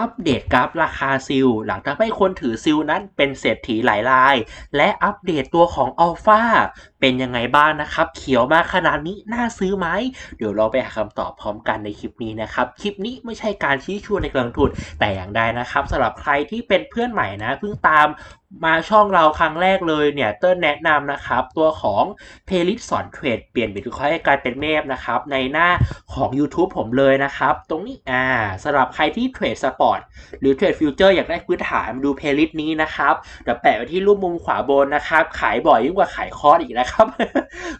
อัปเดตกราฟราคาซิลหลังทำให้คนถือซิลนั้นเป็นเศรษฐีหลายราย และอัปเดตตัวของอัลฟาเป็นยังไงบ้างนะครับ เขียวมาขนาดนี้น่าซื้อไหม เดี๋ยวเราไปหาคำตอบพร้อมกันในคลิปนี้นะครับ คลิปนี้ไม่ใช่การชี้ชวนในการลงทุนแต่อย่างใดนะครับสำหรับใครที่เป็นเพื่อนใหม่นะเพิ่งตาม มาช่องเราครั้งแรกเลยเนี่ยเติ้ลแนะนำนะครับ ตัวของเพลิสสอนเทรดเปลี่ยนบิตคอยให้กลายเป็นเมฟนะครับ ในหน้าของ YouTube ผมเลยนะครับ ตรงนี้อ่าสำหรับใครที่เทรดสปอร์ตหรือเทรดฟิวเจอร์อยากได้พื้นฐานมาดูเพลิสนี้นะครับ เดี๋ยวแปะไว้ที่รูปมุมขวาบนนะครับ ขายบ่อยยิ่งกว่าขายคอร์สอีกนะครับ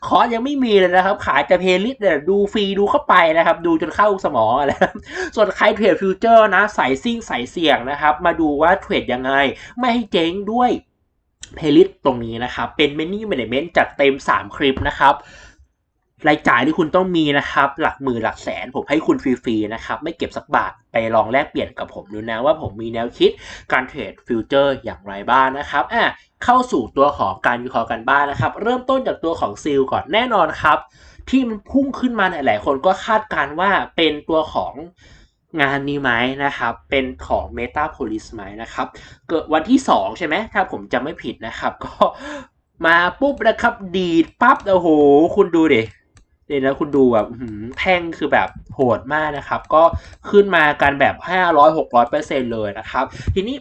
คอร์สยังไม่มีเลยนะครับ ขายแต่เพลิสเนี่ยดูฟรีดูเข้าไปนะครับ ดูจนเข้าสมองอะไรส่วนใครเทรดฟิวเจอร์นะใส่ซิ่งใส่เสี่ยงนะครับ มาดูว่าเทรดยังไง ไม่ให้เจ๊งด้วยเพลิสตรงนี้นะครับ เป็นเมนูแมเนจเมนต์จัดเต็ม 3 คลิปนะครับ รายจ่ายที่คุณต้องมีนะครับ หลักหมื่นหลักแสน ผมให้คุณฟรีๆนะครับ ไม่เก็บสักบาทไปลองแลกเปลี่ยนกับผมดูนะ ว่าผมมีแนวคิดการเทรดฟิวเจอร์อย่างไรบ้างนะครับอะเข้าสู่ตัวของการวิเคราะห์กันบ้างนะครับ เริ่มต้นจากตัวของซิลก่อนแน่นอนครับ ที่มันพุ่งขึ้นมาหลายคนก็คาดการว่าเป็นตัวของ งานนี้ไหมนะครับ เป็นของ Metapolis ไหมนะครับ เกิดวันที่ 2 ใช่ไหม ถ้าผมจำไม่ผิดนะครับ ก็มาปุ๊บนะครับ ดีดปั๊บโอ้โห คุณดูดิเดี๋ยวนะคุณดูแบบแท่งคือแบบโหดมากนะครับ ก็ขึ้นมากันแบบ 500 600เปอร์เซ็นเลยนะครับ ทีนี้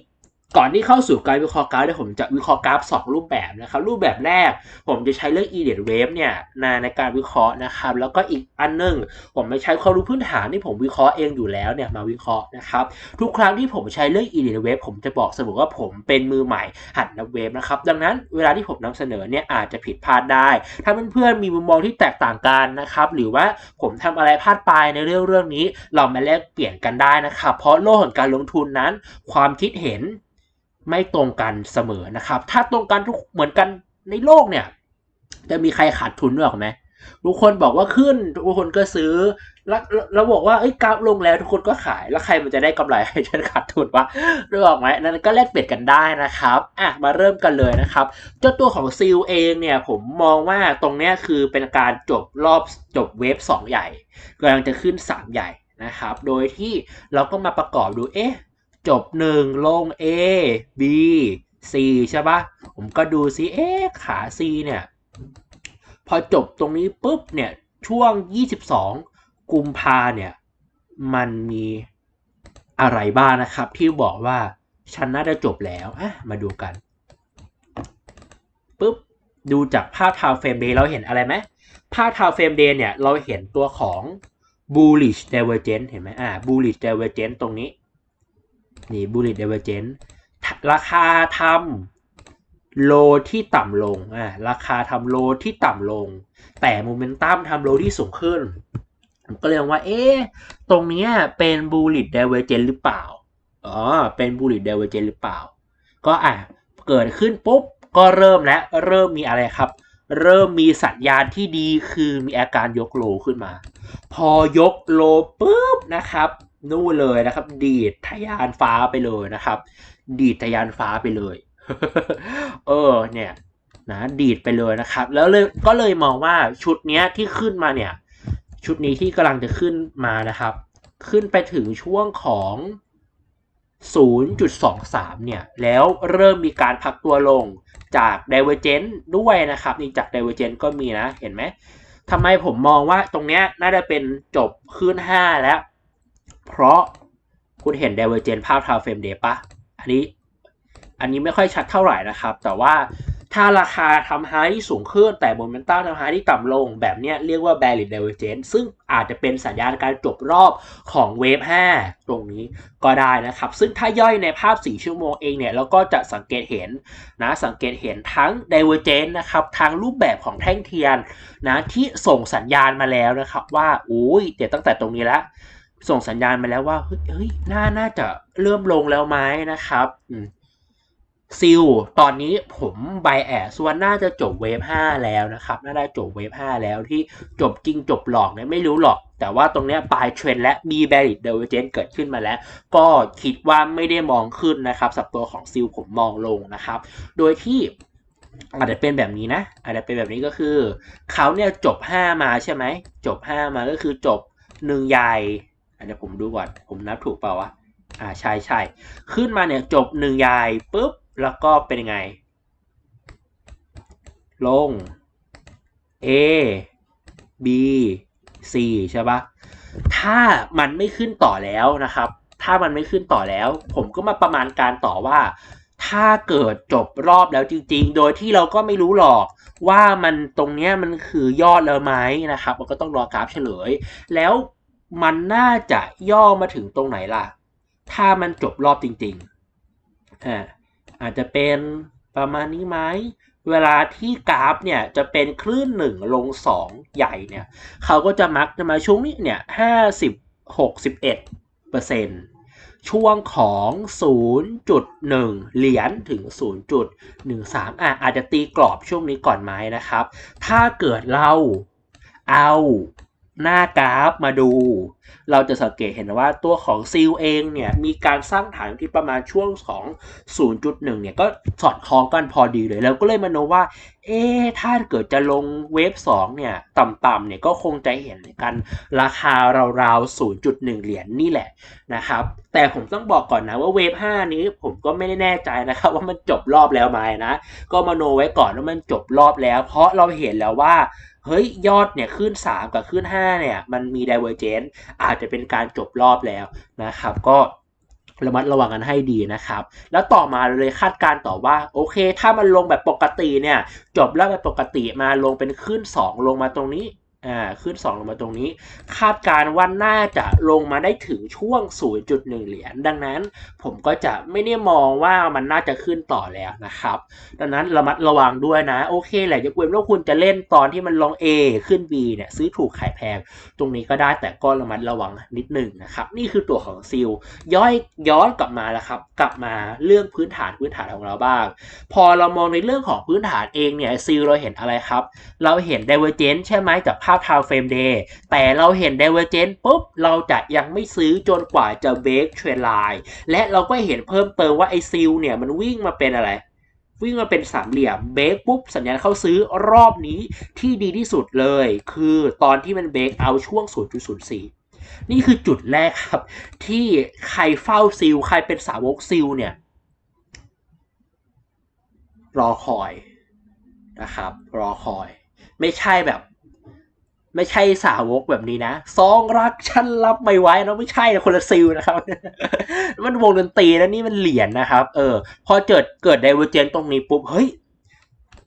ก่อนที่เข้าสู่การวิเคราะห์กราฟเนี่ยผมจะวิเคราะห์กราฟสองรูปแบบนะครับ รูปแบบแรกผมจะใช้เรื่อง e d e t wave เนี่ยในในการวิเคราะห์นะครับ แล้วก็อีกอันหนึงผมไม่ใช้ความรู้พื้นฐานที่ผมวิเคราะห์เองอยู่แล้วเนี่ยมาวิเคราะห์นะครับ ทุกครั้งที่ผมใช้เรื่อง e d e t wave ผมจะบอกเสมอว่าผมเป็นมือใหม่หัดนับเวฟนะครับ ดังนั้นเวลาที่ผมนำเสนอเนี่ยอาจจะผิดพลาดได้ ถ้าเพื่อนๆมีมุมมองที่แตกต่างกันนะครับ หรือว่าผมทำอะไรพลาดไปในเรื่องเรื่องนี้ เรามาแลกเปลี่ยนกันได้นะครับ เพราะโลกของการลงทุนนั้น ความคิดเห็น ไม่ตรงกันเสมอนะครับ ถ้าตรงกันทุกเหมือนกันในโลกเนี่ย จะมีใครขาดทุนด้วยหรอกไหมทุกคนบอกว่าขึ้นทุกคนก็ซื้อ แล้วแล้วบอกว่าเอ้ยกราฟลงแล้วทุกคนก็ขายแล้วใครมันจะได้กำไรให้ฉันขาดทุนวะเรื่องออกไหมนั่นก็แลกเปลี่ยนกันได้นะครับอะมาเริ่มกันเลยนะครับ เจ้าตัวของซิลเองเนี่ยผมมองว่าตรงเนี้ยคือเป็นการจบรอบจบเวฟ2 ใหญ่กำลังจะขึ้น 3 ใหญ่นะครับ โดยที่เราก็มาประกอบดูเอ๊ะ จบ 1 ลง A B C ใช่ปะผมก็ดูซิเอ๊ะขา C เนี่ย พอจบตรงนี้ปุ๊บเนี่ย ช่วง 22 กุมภาเนี่ย มันมีอะไรบ้างนะครับ ที่บอกว่าฉันน่าจะจบแล้วอะมาดูกันปุ๊บดูจากภาพทาวเฟรมเดย์เราเห็นอะไรไหมภาพทาวเฟรมเดย์เนี่ย เราเห็นตัวของ bullish divergence เห็นไหมอ่า bullish divergence ตรงนี้ นี่ bullish divergence ราคาทำโลที่ต่ำลงอ่าราคาทำโลที่ต่ำลง แต่โมเมนตัมทำโลที่สูงขึ้นผมก็เลยว่า เอ๊ะ ตรงนี้เป็น bullish divergence หรือเปล่า อ๋อ เป็น bullish divergence หรือเปล่า ก็อะ เกิดขึ้นปุ๊บ ก็เริ่มแล้ว เริ่มมีอะไรครับ เริ่มมีสัญญาณที่ดีคือมีอาการยกโลขึ้นมา พอยกโลปุ๊บนะครับ นู่นเลยนะครับ ดีดทะยานฟ้าไปเลยนะครับ ดีดทะยานฟ้าไปเลย เออเนี่ยนะดีดไปเลยนะครับ แล้วเลยก็เลยมองว่าชุดเนี้ยที่ขึ้นมาเนี่ย ชุดนี้ที่กำลังจะขึ้นมานะครับ ขึ้นไปถึงช่วงของ 0.23 เนี่ย แล้วเริ่มมีการพักตัวลงจาก d i v e r g e n c ด้วยนะครับ นี่จาก d i v e r g e n c ก็มีนะ เห็นไหมทำไมผมมองว่าตรงเนี้ยน่าจะเป็นจบขึ้น 5 แล้ว เพราะคุณเห็น Divergence ภาพ Time Frame Day ปะอันนี้อันนี้ไม่ค่อยชัดเท่าไหร่นะครับ แต่ว่าถ้าราคาทำไฮที่สูงขึ้น แต่โมเมนตัมทำไฮที่ต่ำลงแบบเนี้ยเรียกว่า bearish divergence ซึ่งอาจจะเป็นสัญญาณการจบรอบของเวฟ 5 ตรงนี้ก็ได้นะครับ ซึ่งถ้าย่อยในภาพ 4 ชั่วโมงเองเนี่ย เราก็จะสังเกตเห็นนะสังเกตเห็นทั้ง divergence นะครับทั้งรูปแบบของแท่งเทียนนะที่ส่งสัญญาณมาแล้วนะครับ ว่าอุ้ยเดี๋ยวตั้งแต่ตรงนี้แล้ว ส่งสัญญาณมาแล้วว่าเฮ้ยน่าน่าจะเริ่มลงแล้วไหมนะครับซิลตอนนี้ผมไบแอสว่าน่าจะจบเวฟ5แล้วนะครับ น่าจะจบเวฟ5แล้วที่จบจริงจบหลอกเนี่ยไม่รู้หรอก แต่ว่าตรงเนี้ยปลายเทรนและมีแบริดเดเวอร์เจนเกิดขึ้นมาแล้ว ก็คิดว่าไม่ได้มองขึ้นนะครับสับตัวของซิลผมมองลงนะครับ โดยที่อาจจะเป็นแบบนี้นะ อาจจะเป็นแบบนี้ก็คือเขาเนี่ยจบ 5 มาใช่ไหม จบ 5 มาก็คือจบ 1 ใหญ่ เดี๋ยวผมดูก่อน ผมนับถูกเปล่าวะ อ่าใช่ใช่ขึ้นมาเนี่ยจบหนึ่งยายปุ๊บ แล้วก็เป็นยังไง ลง A B C ใช่ปะถ้ามันไม่ขึ้นต่อแล้วนะครับ ถ้ามันไม่ขึ้นต่อแล้ว ผมก็มาประมาณการต่อว่า ถ้าเกิดจบรอบแล้วจริง ๆ โดยที่เราก็ไม่รู้หรอกว่ามันตรงเนี้ยมันคือยอดแล้วไหมนะครับ มันก็ต้องรอกราฟเฉลย แล้ว มันน่าจะย่อมาถึงตรงไหนล่ะ ถ้ามันจบรอบจริงๆอ่าอาจจะเป็นประมาณนี้ไหมเวลาที่กราฟเนี่ยจะเป็นคลื่นหนึ่งลงสองใหญ่เนี่ยเขาก็จะมักจะมาช่วงนี้เนี่ยห้าสิบหกสิบเอ็ดเปอร์เซ็นช่วงของ 0.1 เหรียญถึง 0.13อะอาจจะตีกรอบช่วงนี้ก่อนไหมนะครับ ถ้าเกิดเราเอา หน้ากราฟมาดู เราจะสังเกตเห็นว่าตัวของซิลเองเนี่ยมีการสร้างฐานที่ประมาณช่วงของ0.1 เนี่ยก็สอดคล้องกันพอดีเลยแล้วก็เลยมาโนว่า เอ๊ถ้าเกิดจะลงเวฟ 2 เนี่ย ต่ำๆเนี่ยก็คงจะเห็นกันราคาราวๆ 0.1 เหรียญนนี่แหละนะครับ แต่ผมต้องบอกก่อนนะว่าเวฟ 5 นี้ผมก็ไม่ได้แน่ใจนะครับ ว่ามันจบรอบแล้วไหมนะ ก็มาโนไว้ก่อนว่ามันจบรอบแล้ว เพราะเราเห็นแล้วว่า เฮ้ยยอดเนี่ยขึ้น 3 กับขึ้น 5 เนี่ย มันมี divergence อาจจะเป็นการจบรอบแล้วนะครับ ก็ระมัดระวังกันให้ดีนะครับ แล้วต่อมาเลยคาดการณ์ต่อว่า โอเค ถ้ามันลงแบบปกติเนี่ย จบแล้วแบบปกติมาลงเป็นขึ้น 2 ลงมาตรงนี้ อ่าขึ้น 2 ลงมาตรงนี้ คาดการณ์ว่าน่าจะลงมาได้ถึงช่วง 0.1 เหรียญดังนั้นผมก็จะไม่ได้มองว่ามันน่าจะขึ้นต่อแล้วนะครับ ดังนั้นระมัดระวังด้วยนะ โอเคแหละยกเว้นว่าคุณจะเล่นตอนที่มันลง A ขึ้น B เนี่ยซื้อถูกขายแพง ตรงนี้ก็ได้แต่ก็ระมัดระวังนิดหนึ่งนะครับ นี่คือตัวของซิลย้อยย้อนกลับมาแล้วครับ กลับมาเรื่องพื้นฐานพื้นฐานของเราบ้าง พอเรามองในเรื่องของพื้นฐานเองเนี่ยซิลเราเห็นอะไรครับ เราเห็น divergence ใช่ไหมจากภาพ time frame day แต่เราเห็น divergence ปุ๊บ เราจะยังไม่ซื้อจนกว่าจะ break trend line และเราก็เห็นเพิ่มเติมว่าไอซิลเนี่ยมันวิ่งมาเป็นอะไร วิ่งมาเป็นสามเหลี่ยมเบรกปุ๊บ สัญญาณเข้าซื้อรอบนี้ที่ดีที่สุดเลย คือตอนที่มันเบรกเอาช่วง 0.04 นี่คือจุดแรกครับ ที่ใครเฝ้าซิลใครเป็นสาวกซิลเนี่ยรอคอยนะครับ รอคอย ไม่ใช่แบบ ไม่ใช่สาวกแบบนี้นะซองรักฉันรับไม่ไหวนะไม่ใช่นะคนละซิลนะครับ มันวงดนตรีแล้วนี่มันเหรียญนะครับ เออ พอเกิดเกิด divergence ตรงนี้ปุ๊บ เฮ้ย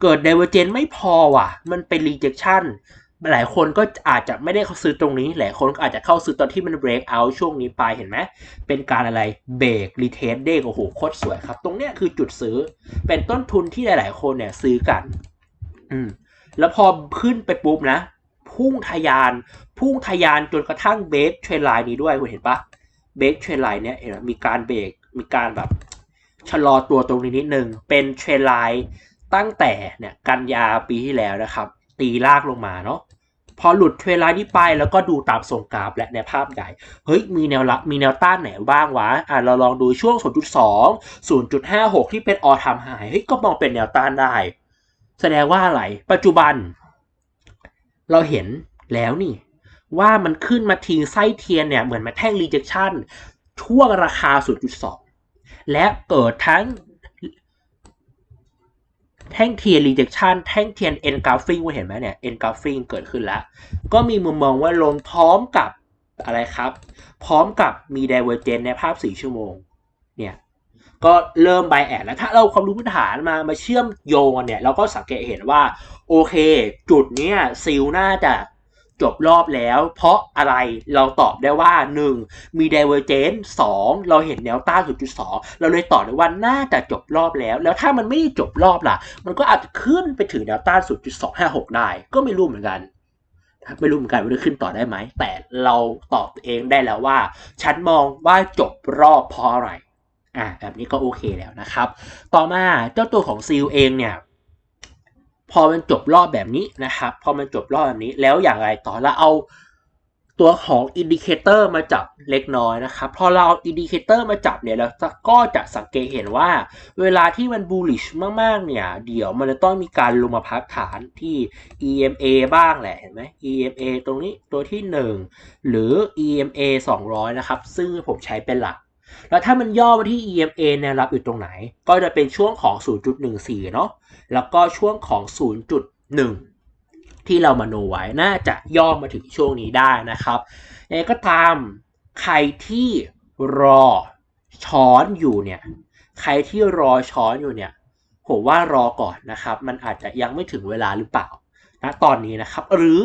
เกิด divergence ไม่พอว่ะ มันเป็น rejection หลายคนก็อาจจะไม่ได้เข้าซื้อตรงนี้ หลายคนก็อาจจะเข้าซื้อตอนที่มัน break out ช่วงนี้ไปเห็นไหม เป็นการอะไรเบรก retest เด้งโอ้โหโคตรสวยครับ ตรงเนี้ยคือจุดซื้อ เป็นต้นทุนที่หลาย ๆ คนเนี่ยซื้อกัน อืม แล้วพอขึ้นไปปุ๊บนะ พุ่งทะยาน พุ่งทะยานจนกระทั่งเบรกเทรนไลน์นี้ด้วยคุณเห็นปะเบรกเทรนไลน์เนี่ยเห็นมมีการเบรกมีการแบบชะลอตัวตรงนี้นิดนึงเป็นเทรนไลน์ตั้งแต่เนี่ยกันยาปีที่แล้วนะครับ ตีลากลงมาเนาะพอหลุดเทรนไลน์นี้ไปแล้วก็ดูตามทรงกราฟและในภาพใหญ่ เฮ้ย มีแนวรับมีแนวต้านไหนบ้างวะ อะเราลองดูช่วง 0.2 0.56 ที่เป็นออทามไฮเฮ้ย ก็มองเป็นแนวต้านได้ แสดงว่าอะไร ปัจจุบัน เราเห็นแล้วนี่ ว่ามันขึ้นมาทิ้งไส้เทียนเนี่ย เหมือนมาแท่ง rejection ช่วงราคา 0.2 และเกิดทั้งแท่งเทียน rejection แท่งเทียน engulfing คุณเห็นไหมเนี่ย engulfing เกิดขึ้นแล้ว ก็มีมุมมองว่าลงพร้อมกับอะไรครับ พร้อมกับมี divergence ในภาพ 4 ชั่วโมง ก็เริ่มไบแอดแล้วถ้าเราความรู้พื้นฐานมามาเชื่อมโยงกันเนี่ยเราก็สังเกตเห็นว่าโอเค จุดเนี้ยซิลน่าจะจบรอบแล้ว เพราะอะไรเราตอบได้ว่า 1. มี divergence 2. เราเห็นแนวต้าน0.2 เราเลยตอบได้ว่าน่าจะจบรอบแล้ว แล้วถ้ามันไม่จบรอบล่ะ มันก็อาจจะขึ้นไปถึงแนวต้าน 0.256 ได้ ก็ไม่รู้เหมือนกัน ไม่รู้เหมือนกันว่าจะขึ้นต่อได้ไหม แต่เราตอบตัวเองได้แล้วว่า ฉันมองว่าจบรอบเพราะอะไร อ่าแบบนี้ก็โอเคแล้วนะครับ ต่อมาเจ้าตัวของซีลเองเนี่ยพอมันจบรอบแบบนี้นะครับ พอมันจบรอบแบบนี้แล้วอย่างไรต่อเราเอาตัวของอินดิเคเตอร์มาจับเล็กน้อยนะครับ พอเราเอาอินดิเคเตอร์มาจับเนี่ยเราก็จะสังเกตเห็นว่าเวลาที่มันบูลลิชมากๆเนี่ย เดี๋ยวมันจะต้องมีการลงมาพักฐานที่ EMA บ้างแหละเห็นไหม EMA ตรงนี้ตัวที่ 1 หรือ EMA 200 นะครับ ซึ่งผมใช้เป็นหลัก แล้วถ้ามันย่อมาที่ EMA แนวรับอยู่ตรงไหน ก็จะเป็นช่วงของ 0.14 เนาะแล้วก็ช่วงของ 0.1 ที่เรามาโนไว้น่าจะย่อมาถึงช่วงนี้ได้นะครับยังไงก็ตามใครที่รอช้อนอยู่เนี่ยใครที่รอช้อนอยู่เนี่ยผมว่ารอก่อนนะครับ มันอาจจะยังไม่ถึงเวลาหรือเปล่านะตอนนี้นะครับ หรือ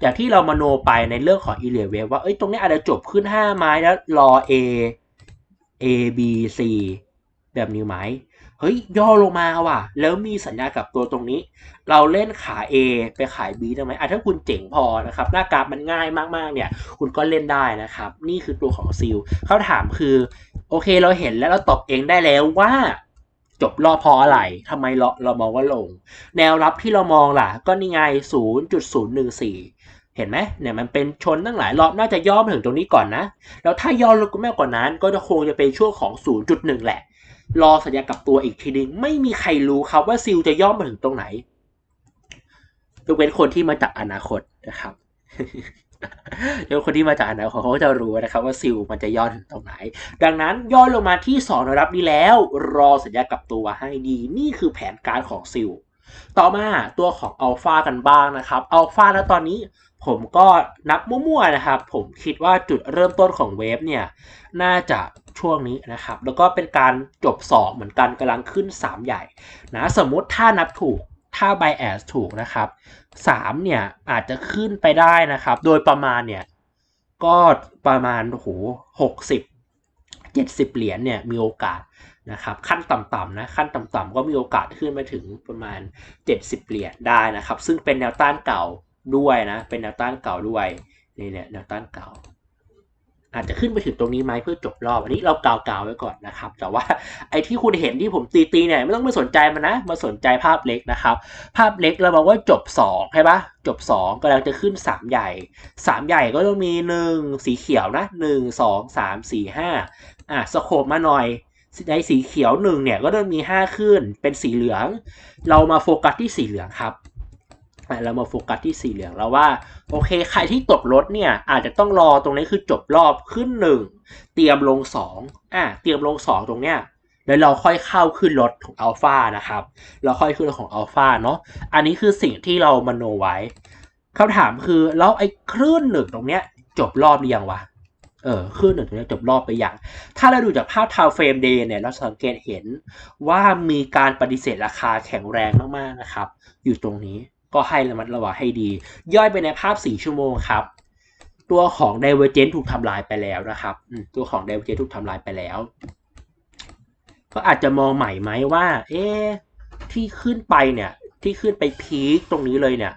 อย่างที่เรามาโนไปในเรื่องของ e l e v ว่าเอ้ยตรงนี้อาจจะจบขึ้น 5 ไม้แล้วรอ A A B C แบบนี้ไหม เฮ้ย ย่อลงมาว่ะ แล้วมีสัญญากับตัวตรงนี้ เราเล่นขา A ไปขาย B ได้ไหมอะถ้าคุณเจ๋งพอนะครับ หน้ากราฟมันง่ายมากๆ เนี่ย คุณก็เล่นได้นะครับ นี่คือตัวของซิลเขาถามคือ โอเคเราเห็นแล้วเราตอบเองได้แล้วว่าจบรอบพราะอะไรทำไมเราเรามองว่าลง แนวรับที่เรามองล่ะ ก็นี่ไง 0.014 เห็นไหมเนี่ยมันเป็นชนตั้งหลายรอบน่าจะย่อมาถึงตรงนี้ก่อนนะ แล้วถ้าย่อลงมากกว่านั้น ก็จะคงจะเป็นช่วงของ 0.1 แหละ รอสัญญากับตัวอีกทีนึงไม่มีใครรู้ครับว่าซิลจะย่อมาถึงตรงไหนยกเว้นคนที่มาจากอนาคตนะครับยกเว้นคนที่มาจากอนาคตเขาจะรู้นะครับว่าซิลมันจะย่อถึงตรงไหน ดังนั้นย่อลงมาที่2ระดับนี้แล้ว รอสัญญากับตัวให้ดี นี่คือแผนการของซิลต่อมาตัวของอัลฟากันบ้างนะครับอัลฟาแล้วตอนนี้ ผมก็นับมั่วๆนะครับ ผมคิดว่าจุดเริ่มต้นของเวฟเนี่ยน่าจะช่วงนี้นะครับ แล้วก็เป็นการจบ 2 เหมือนกันกำลังขึ้น 3 ใหญ่นะสมมุติถ้านับถูกถ้า bias ถูกนะครับ 3 เนี่ยอาจจะขึ้นไปได้นะครับ โดยประมาณเนี่ยก็ประมาณโอ้โหหกสิบเจ็ดสิบเหรียญเนี่ยมีโอกาสนะครับขั้นต่ำๆนะขั้นต่ำๆก็มีโอกาสขึ้นไปถึงประมาณ 70 เหรียญได้นะครับ ซึ่งเป็นแนวต้านเก่า ด้วยนะ เป็นแนวต้านเก่าด้วยนี่เนี่ยแนวต้านเก่า อาจจะขึ้นไปถึงตรงนี้ไหมเพื่อจบรอบ อันนี้เรากล่าวๆไว้ก่อนนะครับ แต่ว่าไอ้ที่คุณเห็นที่ผมตีๆเนี่ยไม่ต้องไปสนใจมันนะ มาสนใจภาพเล็กนะครับ ภาพเล็กเราบอกว่าจบ2ใช่ปะจบ 2กำลังจะขึ้น 3 ใหญ่ 3 ใหญ่ก็ต้องมี 1 สีเขียวนะ 1 2 3 4 5อะสโคปมาหน่อยในสีเขียวหนึ่งเนี่ยก็ต้องมี 5 ขึ้นเป็นสีเหลือง เรามาโฟกัสที่สีเหลืองครับ เรามาโฟกัสที่สีเหลืองแล้วว่า โอเค ใครที่ตกรถเนี่ย อาจจะต้องรอตรงนี้คือจบรอบขึ้น1เตรียมลง2อะเตรียมลง2ตรงเนี้ยแล้วเราค่อยเข้าขึ้นรถของอัลฟานะครับ เราค่อยขึ้นรถของอัลฟาเนาะอันนี้คือสิ่งที่เรามโนไว้คำถามคือแล้วไอ้คลื่นหนึ่งตรงเนี้ย จบรอบหรือยังวะเออคลื่นหนึ่งตรงเนี้ยจบรอบไปยังถ้าเราดูจากภาพทาวเฟรมเดย์เนี่ยเราสังเกตเห็นว่ามีการปฏิเสธราคาแข็งแรงมากๆนะครับ อยู่ตรงนี้ ก็ให้ระมัดระวังให้ดี ย่อยไปในภาพ 4 ชั่วโมงครับ ตัวของ Divergent ถูกทำลายไปแล้วนะครับตัวของ Divergent ถูกทำลายไปแล้ว ก็อาจจะมองใหม่ไหมว่า เอ๊ะที่ขึ้นไปเนี่ย ที่ขึ้นไปพีคตรงนี้เลยเนี่ย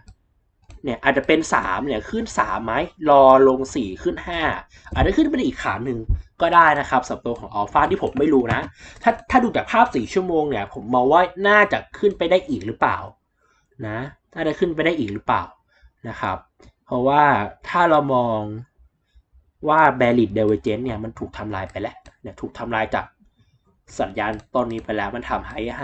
เนี่ยอาจจะเป็น 3 เนี่ยขึ้น3ไหมรอลง 4 ขึ้น 5 อาจจะขึ้นไปอีกขาหนึ่งก็ได้นะครับสำหรับตัวของอัลฟาที่ผมไม่รู้นะ ถ้าถ้าดูจากภาพ 4 ชั่วโมงเนี่ย ผมมองว่าน่าจะขึ้นไปได้อีกหรือเปล่านะ น่าจะขึ้นไปได้อีกหรือเปล่านะครับ เพราะว่าถ้าเรามองว่า Bearish Divergence เนี่ยมันถูกทำลายไปแล้วเนี่ยถูกทำลายจากสัญญาณตอนนี้ไปแล้วมันทำไฮไฮ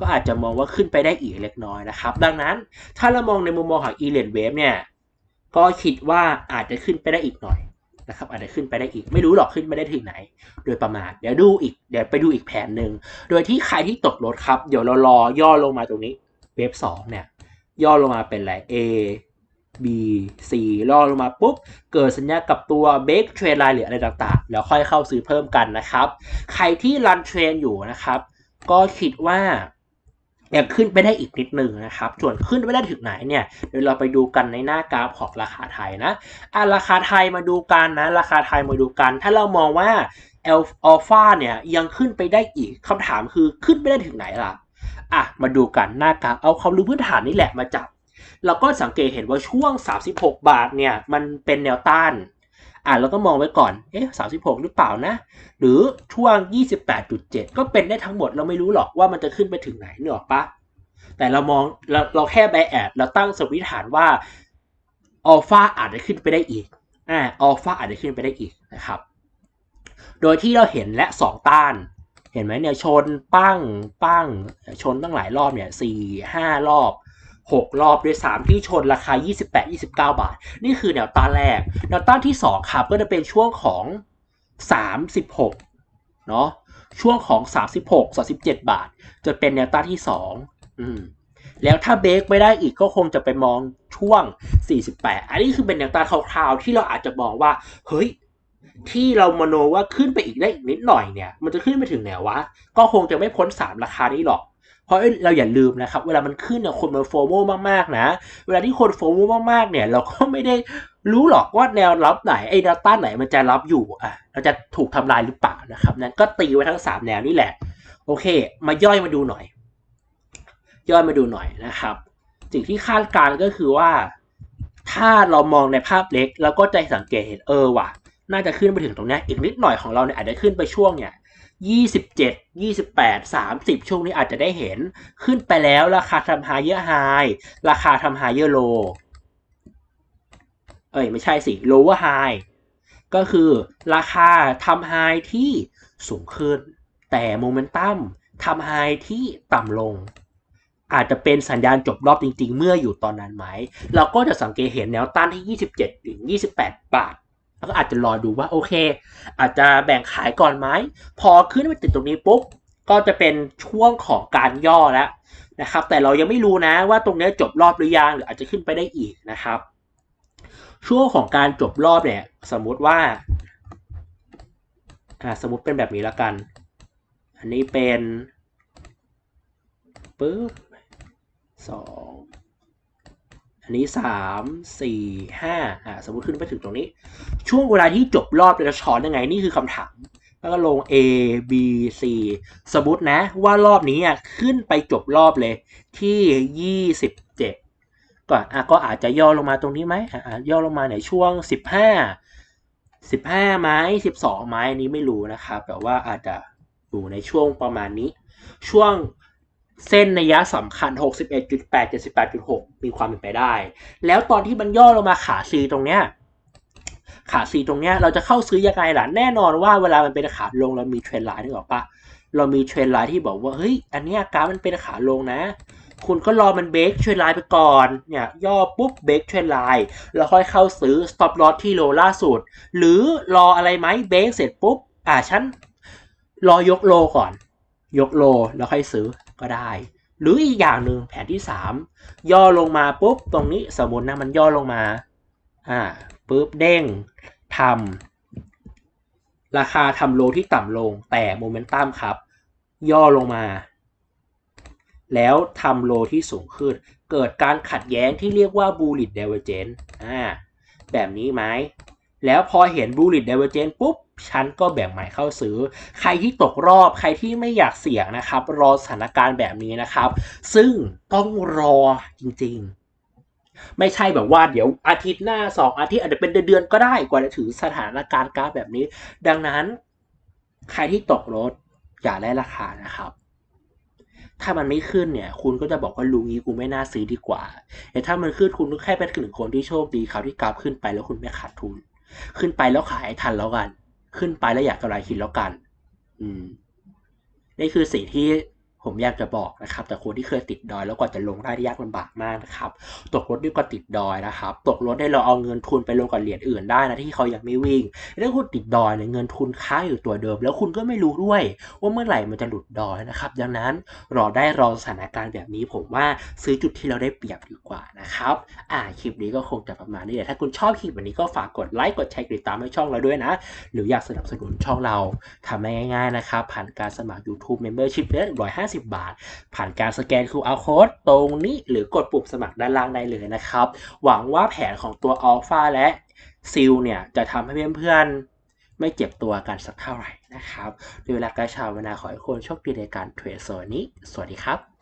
ก็อาจจะมองว่าขึ้นไปได้อีกเล็กน้อยนะครับ ดังนั้นถ้าเรามองในมุมมองของ e l e n Wave เนี่ยก็คิดว่าอาจจะขึ้นไปได้อีกหน่อยนะครับอาจจะขึ้นไปได้อีกไม่รู้หรอกขึ้นไปได้ถึงไหน โดยประมาณเดี๋ยวดูอีกเดี๋ยวไปดูอีกแผนหนึ่งโดยที่ใครที่ตกรถครับ เดี๋ยวเรารอย่อลงมาตรงนี้เวฟสองเนี่ย ย่อลงมาเป็นอะไร A B C ย่อลงมาปุ๊บ เกิดสัญญากับตัว b บ a k Trend Line หรืออะไรต่างๆ แล้วค่อยเข้าซื้อเพิ่มกันนะครับ ใครที่รันเทรนอยู่นะครับ ก็คิดว่ายังขึ้นไปได้อีกนิดนึงนะครับ ส่วนขึ้นไปได้ถึงไหนเนี่ย เดี๋ยวเราไปดูกันในหน้ากราฟของราคาไทยนะอะราคาไทยมาดูกันนะ ราคาไทยมาดูกัน ถ้าเรามองว่าอัลฟาเนี่ยยังขึ้นไปได้อีกคำถามคือขึ้นไปได้ถึงไหนล่ะ อะมาดูกันหน้ากาฟเอาความรู้พื้นฐานนี่แหละมาจับเราก็สังเกตเห็นว่าช่วง 36 บาทเนี่ยมันเป็นแนวต้าน อะเราก็มองไว้ก่อน เอ๊ะ36 หรือเปล่านะ หรือช่วง 28.7 ก็เป็นได้ทั้งหมดเราไม่รู้หรอกว่ามันจะขึ้นไปถึงไหนเนอะปะแต่เรามองเราเราแค่แบแอดเราตั้งสมมติฐานว่าอัลฟาอาจจะขึ้นไปได้อีก อ่าอัลฟาอาจจะขึ้นไปได้อีกนะครับ โดยที่เราเห็นและ 2 ต้าน ห็นไหมเนี่ยชนปั้งปั้งชนตั้งหลายรอบเนี่ยสี่ห้ารอบหกรอบด้วยสามที่ชนราคา 28 29 บาท นี่คือแนวต้านแรก แนวต้านที่ 2 ครับก็จะเป็นช่วงของ 36เนาะช่วงของ 36 37 บาท จะเป็นแนวต้านที่ 2 อืมแล้วถ้าเบรกไม่ได้อีกก็คงจะไปมองช่วง 48 อันนี้คือเป็นแนวต้านคร่าวๆที่เราอาจจะมองว่า เฮ้ย ที่เรามโนว่าขึ้นไปอีกได้อีกนิดหน่อยเนี่ย มันจะขึ้นไปถึงไหนวะ ก็คงจะไม่พ้น 3 ราคานี้หรอก เพราะเราอย่าลืมนะครับ เวลามันขึ้นเนี่ยคนมันโฟโมมากๆนะ เวลาที่คนโฟโมมากๆเนี่ย เราก็ไม่ได้รู้หรอกว่าแนวรับไหนไอ้แนวต้านไหนมันจะรับอยู่อะเราจะถูกทำลายหรือเปล่านะครับ นั้นก็ตีไว้ทั้ง 3 แนวนี่แหละ โอเค มาย่อยมาดูหน่อย ย่อยมาดูหน่อยนะครับ สิ่งที่คาดการณ์ก็คือว่าถ้าเรามองในภาพเล็กแล้วก็ใจสังเกตเห็นเออว่ะ น่าจะขึ้นไปถึงตรงนี้อีกนิดหน่อยของเราเนี่ยอาจจะขึ้นไปช่วงเนี่ยยี่สิบเจ็ดยี่สิบแปดสามสิบช่วงนี้อาจจะได้เห็นขึ้นไปแล้วราคาทำไฮเยอร์ไฮราคาทำไฮเยอร์โลเอ้ยไม่ใช่สิ lower high ก็คือราคาทำไฮที่สูงขึ้น แต่โมเมนตัมทำไฮที่ต่ำลง อาจจะเป็นสัญญาณจบรอบจริงๆ เมื่ออยู่ตอนนั้นไหม เราก็จะสังเกตเห็นแนวต้านที่ 27 ถึง 28 บาท แล้วก็อาจจะรอดูว่าโอเค อาจจะแบ่งขายก่อนไหมพอขึ้นไปติดตรงนี้ปุ๊บก็จะเป็นช่วงของการย่อแล้วนะครับ แต่เรายังไม่รู้นะว่าตรงนี้จบรอบหรือยังหรืออาจจะขึ้นไปได้อีกนะครับ ช่วงของการจบรอบเนี่ย สมมุติว่าอ่าสมมติเป็นแบบนี้ล้วกัน อันนี้เป็นปึ๊บสอง อันนี้สามสี่ห้าอ่าสมมติขึ้นไปถึงตรงนี้ ช่วงเวลาที่จบรอบจะช้อนยังไงนี่คือคำถามแล้วก็ลง A B C สมมตินะว่ารอบนี้อะขึ้นไปจบรอบเลยที่ยี่สิบเจ็ดก็อะก็อาจจะย่อลงมาตรงนี้ไหมอะย่อลงมาในช่วงสิบห้าสิบห้าไม้สิบสองไม้อันนี้ไม่รู้นะครับ แต่ว่าอาจจะอยู่ในช่วงประมาณนี้ ช่วง เส้นในัยสำคัญ 61.8 78.6 มีความเป็นไปได้ แล้วตอนที่มันย่อลงมาขา C ตรงเนี้ยขา C ตรงเนี้ยเราจะเข้าซื้อยังไงล่ะแน่นอนว่าเวลามันเป็นขาลงเรามีเทรนไลน์นึกออกปะเรามีเทรนไลน์ที่บอกว่าเฮ้ยอันเนี้ยกราฟมันเป็นขาลงนะ คุณก็รอมันเบรกเทรนไลน์ไปก่อนเนี่ยย่อปุ๊บเบรกเทรนไลน์แล้วค่อยเข้าซื้อ stop loss ที่โลล่าสุด หรือรออะไรไหมเบรกเสร็จปุ๊บอ่าฉันรอยกโลก่อน ยกโลแล้วค่อยซื้อ ก็ได้ หรืออีกอย่างหนึ่งแผนที่ 3 ย่อลงมาปุ๊บตรงนี้สมมตินะมันย่อลงมาอ่าปุ๊บเด้งทำราคาทำโลที่ต่ำลงแต่โมเมนตัมครับ ย่อลงมา แล้วทำโลที่สูงขึ้น เกิดการขัดแย้งที่เรียกว่า bullish divergence อ่าแบบนี้ไหมแล้วพอเห็น bullish divergence ปุ๊บ ฉันก็แบ่งใหม่เข้าซื้อ ใครที่ตกรอบใครที่ไม่อยากเสี่ยงนะครับ รอสถานการณ์แบบนี้นะครับ ซึ่งต้องรอจริงๆ ไม่ใช่แบบว่าเดี๋ยวอาทิตย์หน้าสองอาทิตย์อาจจะเป็นเดือนๆก็ได้กว่าจะถึงสถานการณ์กราฟแบบนี้ ดังนั้น ใครที่ตกรถอย่าได้ราคานะครับถ้ามันไม่ขึ้นเนี่ย คุณก็จะบอกว่าลุงนี้กูไม่น่าซื้อดีกว่า แต่ถ้ามันขึ้นคุณก็แค่เป็นหนึ่งคนที่โชคดีครับที่กราฟขึ้นไปแล้วคุณไม่ขาดทุน ขึ้นไปแล้วขายทันแล้วกัน ขึ้นไปแล้วอยากกำไรคิดแล้วกัน อืม นี่คือสิ่งที่ ผมอยากจะบอกนะครับ แต่คนที่เคยติดดอยแล้วกว่าจะลงได้ยากลำบากมากนะครับตกรถดีกว่าติดดอยนะครับ ตกรถได้เราเอาเงินทุนไปลงกับเหรียญอื่นได้นะที่เขายังไม่วิ่งถ้าคุณติดดอยเนี่ยเงินทุนค้างอยู่ตัวเดิม แล้วคุณก็ไม่รู้ด้วย ว่าเมื่อไหร่มันจะหลุดดอยนะครับ ดังนั้นรอได้รอสถานการณ์แบบนี้ผมว่าซื้อจุดที่เราได้เปรียบดีกว่านะครับอ่าคลิปนี้ก็คงจะประมาณนี้แหละถ้าคุณชอบคลิปแบบนี้ก็ฝากกดไลค์กดแชร์ติดตามให้ช่องเราด้วยนะ หรืออยากสนับสนุนช่องเราทำง่ายๆนะครับผ่านการสมัคร YouTube Membership เดือน150 บาท ผ่านการสแกน QR Code ตรงนี้หรือกดปุ่มสมัครด้านล่างได้เลยนะครับ หวังว่าแผนของตัว Alpha และซิลเนี่ย จะทำให้เพื่อนๆ ไม่เจ็บตัวกันสักเท่าไหร่นะครับด้วยเวลากระชาเวลาขอให้คนโชคดีในการเทรดโซนนี้ สวัสดีครับ